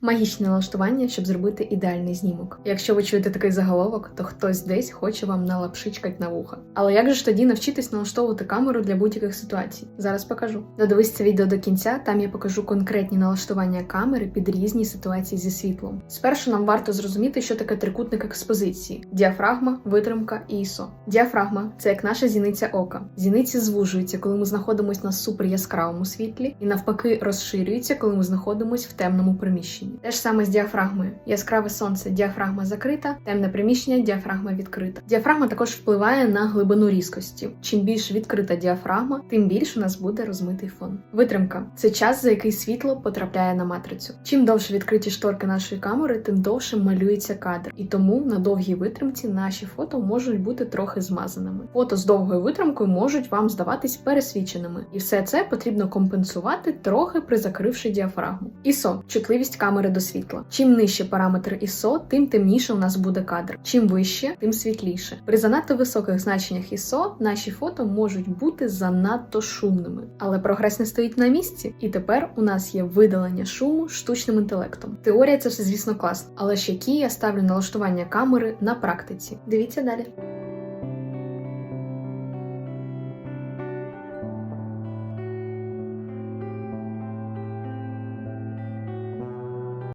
Магічне налаштування, щоб зробити ідеальний знімок. Якщо ви чуєте такий заголовок, то хтось десь хоче вам налапшичкать на вуха. Але як же ж тоді навчитись налаштовувати камеру для будь-яких ситуацій? Зараз покажу. Додивись це відео до кінця, там я покажу конкретні налаштування камери під різні ситуації зі світлом. Спершу нам варто зрозуміти, що таке трикутник експозиції: діафрагма, витримка і ISO. Діафрагма це як наша зіниця ока. Зіниці звужуються, коли ми знаходимося на супер яскравому світлі, і навпаки розширюються, коли ми знаходимося в темному приміщенні. Те ж саме з діафрагмою. Яскраве сонце, діафрагма закрита, темне приміщення, діафрагма відкрита. Діафрагма також впливає на глибину різкості. Чим більш відкрита діафрагма, тим більше у нас буде розмитий фон. Витримка це час, за який світло потрапляє на матрицю. Чим довше відкриті шторки нашої камери, тим довше малюється кадр. І тому на довгій витримці наші фото можуть бути трохи змазаними. Фото з довгою витримкою можуть вам здаватись пересвіченими, і все це потрібно компенсувати трохи призакривши діафрагму. ISO – чутливість камери до світла. Чим нижче параметр ISO, тим темніше у нас буде кадр. Чим вище, тим світліше. При занадто високих значеннях ISO наші фото можуть бути занадто шумними. Але прогрес не стоїть на місці, і тепер у нас є видалення шуму штучним інтелектом. Теорія це все, звісно, класно, але ж які я ставлю налаштування камери на практиці. Дивіться далі.